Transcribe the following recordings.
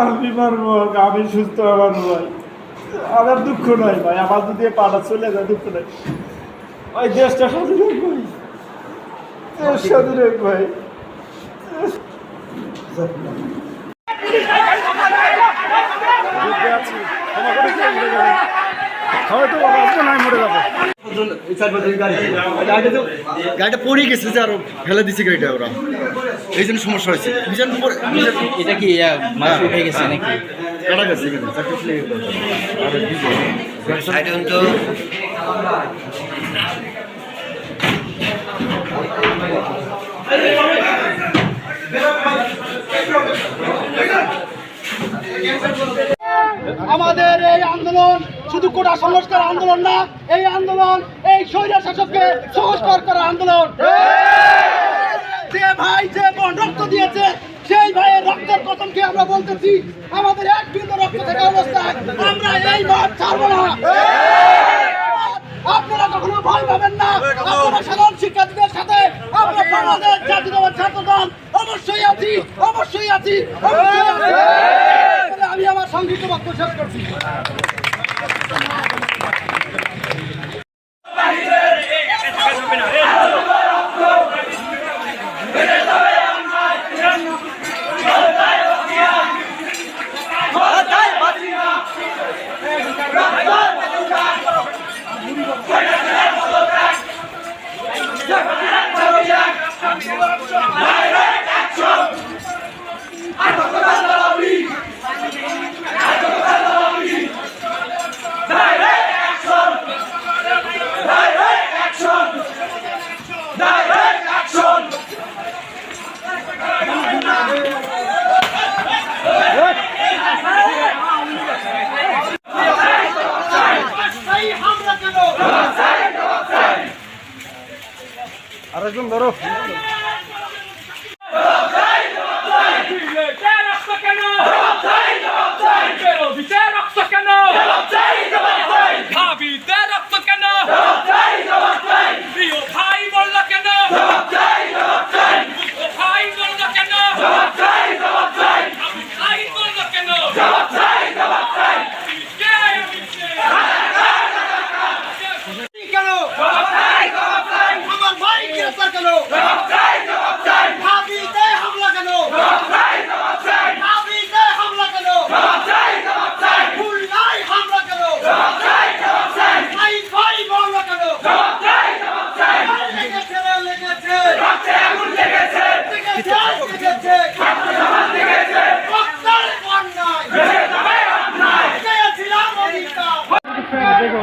আমি মারবো, আমি সুস্থ, আমার ভাই। আমার দুঃখ নয় ভাই, আমার যদি পাটা চলে যায়, দুঃখ নাই। ওই দেশটা স্বাধীন হোক ভাই। দেশ স্বাধীন হোক ভাই। গাড়িটা পড়ে গেছে যে আরও ফেলে দিছে গাড়িটা ওরা। এই জন্য সমস্যা হয়েছে। এটা কি মাছ উঠে গেছে নাকি? কাটা গেছে এখানে আমাদের এই আন্দোলন শুধু কোটা সংস্কার আন্দোলন না এই আন্দোলন এই স্বৈরা শাসককে সংস্কার করার আন্দোলন। সেই ভাইয়ের রক্তের আমরা বলতেছি? আমাদের এক বিন্দু রক্ত থাকা অবস্থায় আমরা এই মাঠ ছাড়বো না। আপনারা কখনো ভয় পাবেন না। আপনারা সাধারণ শিক্ষার্থীদের সাথে আমরা বাংলাদেশ জাতীয়তাবাদ ছাত্র দল অবশ্যই আছি অবশ্যই আছি অবশ্যই আছি। আমি আমার সংক্ষিপ্ত বক্তব্য শেষ করছি। আরেকজন ধরো দেখো।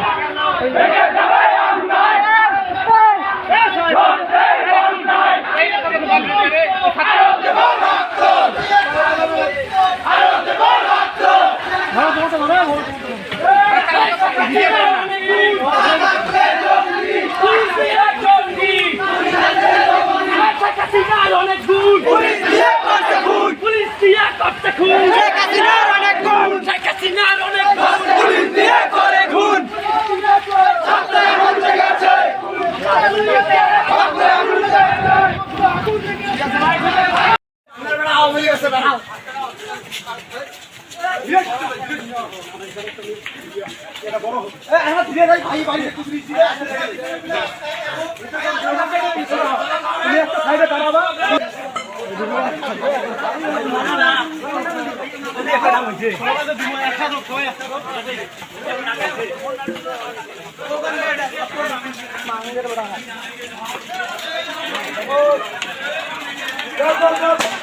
অনেক গুণ পুলিশ দিয়ে করতে খুন পুলিশ দিয়ে করতে খুন। হয়ে গেছে দাঁড়াও Go, go, go.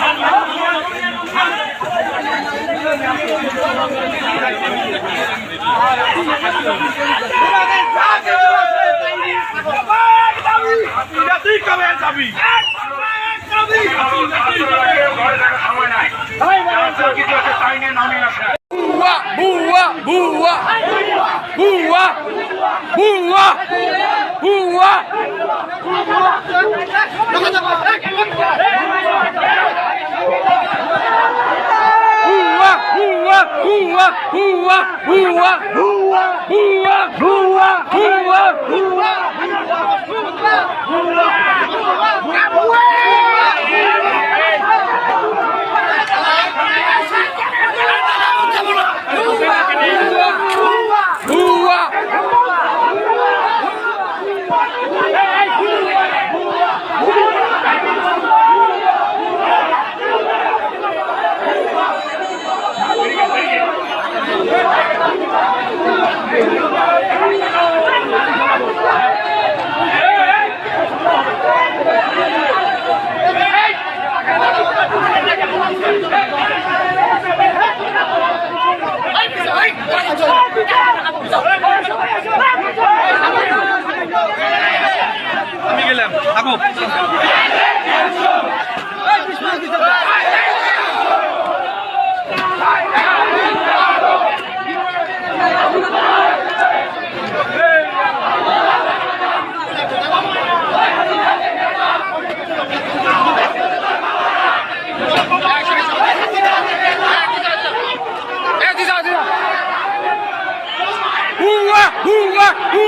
বুয়া বুয়া বুয়া বুয়া বুয়া বুয়া বুয়া বুয়া বুয়া বুয়া Willem, Akop. কাকু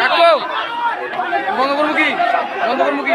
কাকু বন্ধ করবো কি বন্ধ করবো কি